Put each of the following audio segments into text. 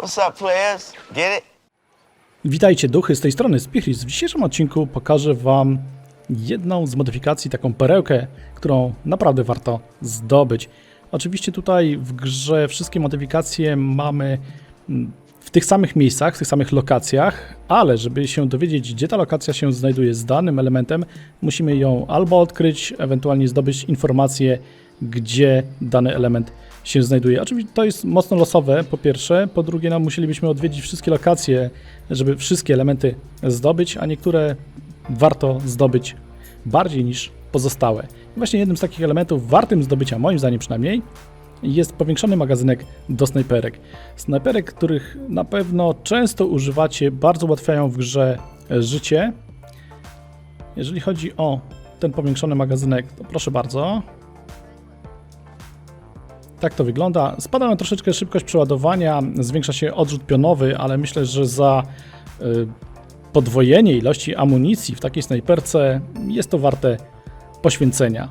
What's up, players? Get it? Witajcie duchy, z tej strony Spichris. W dzisiejszym odcinku pokażę Wam jedną z modyfikacji, taką perełkę, którą naprawdę warto zdobyć. Oczywiście tutaj w grze wszystkie modyfikacje mamy mm, w tych samych miejscach, w tych samych lokacjach, ale żeby się dowiedzieć, gdzie ta lokacja się znajduje z danym elementem, musimy ją albo odkryć, ewentualnie zdobyć informację, gdzie dany element się znajduje. Oczywiście to jest mocno losowe, po pierwsze. Po drugie, no, musielibyśmy odwiedzić wszystkie lokacje, żeby wszystkie elementy zdobyć, a niektóre warto zdobyć bardziej niż pozostałe. I właśnie jednym z takich elementów wartym zdobycia, moim zdaniem przynajmniej, jest powiększony magazynek do snajperek. Snajperek, których na pewno często używacie, bardzo ułatwiają w grze życie. Jeżeli chodzi o ten powiększony magazynek, to proszę bardzo. Tak to wygląda. Spada nam troszeczkę szybkość przeładowania, zwiększa się odrzut pionowy, ale myślę, że za y, podwojenie ilości amunicji w takiej snajperce jest to warte poświęcenia.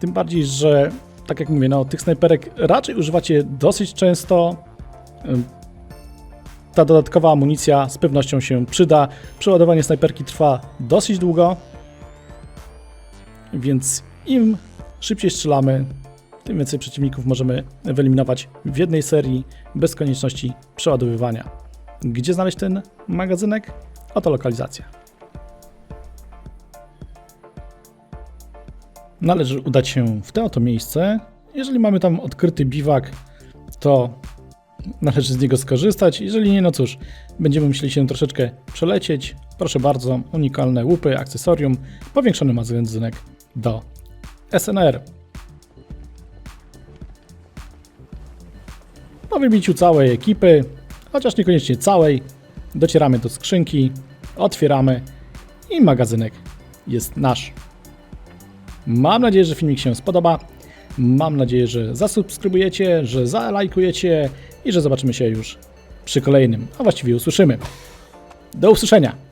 Tym bardziej, że tak jak mówię, no, tych snajperek raczej używacie dosyć często. Ym, Ta dodatkowa amunicja z pewnością się przyda. Przeładowanie snajperki trwa dosyć długo, więc im szybciej strzelamy, tym więcej przeciwników możemy wyeliminować w jednej serii bez konieczności przeładowywania. Gdzie znaleźć ten magazynek? Oto lokalizacja. Należy udać się w to oto miejsce. Jeżeli mamy tam odkryty biwak, to należy z niego skorzystać. Jeżeli nie, no cóż, będziemy musieli się troszeczkę przelecieć. Proszę bardzo, unikalne łupy, akcesorium, powiększony magazynek do SNR. Po wybiciu całej ekipy, chociaż niekoniecznie całej, docieramy do skrzynki, otwieramy i magazynek jest nasz. Mam nadzieję, że filmik się spodoba. Mam nadzieję, że zasubskrybujecie, że zalajkujecie i że zobaczymy się już przy kolejnym, a właściwie usłyszymy. Do usłyszenia!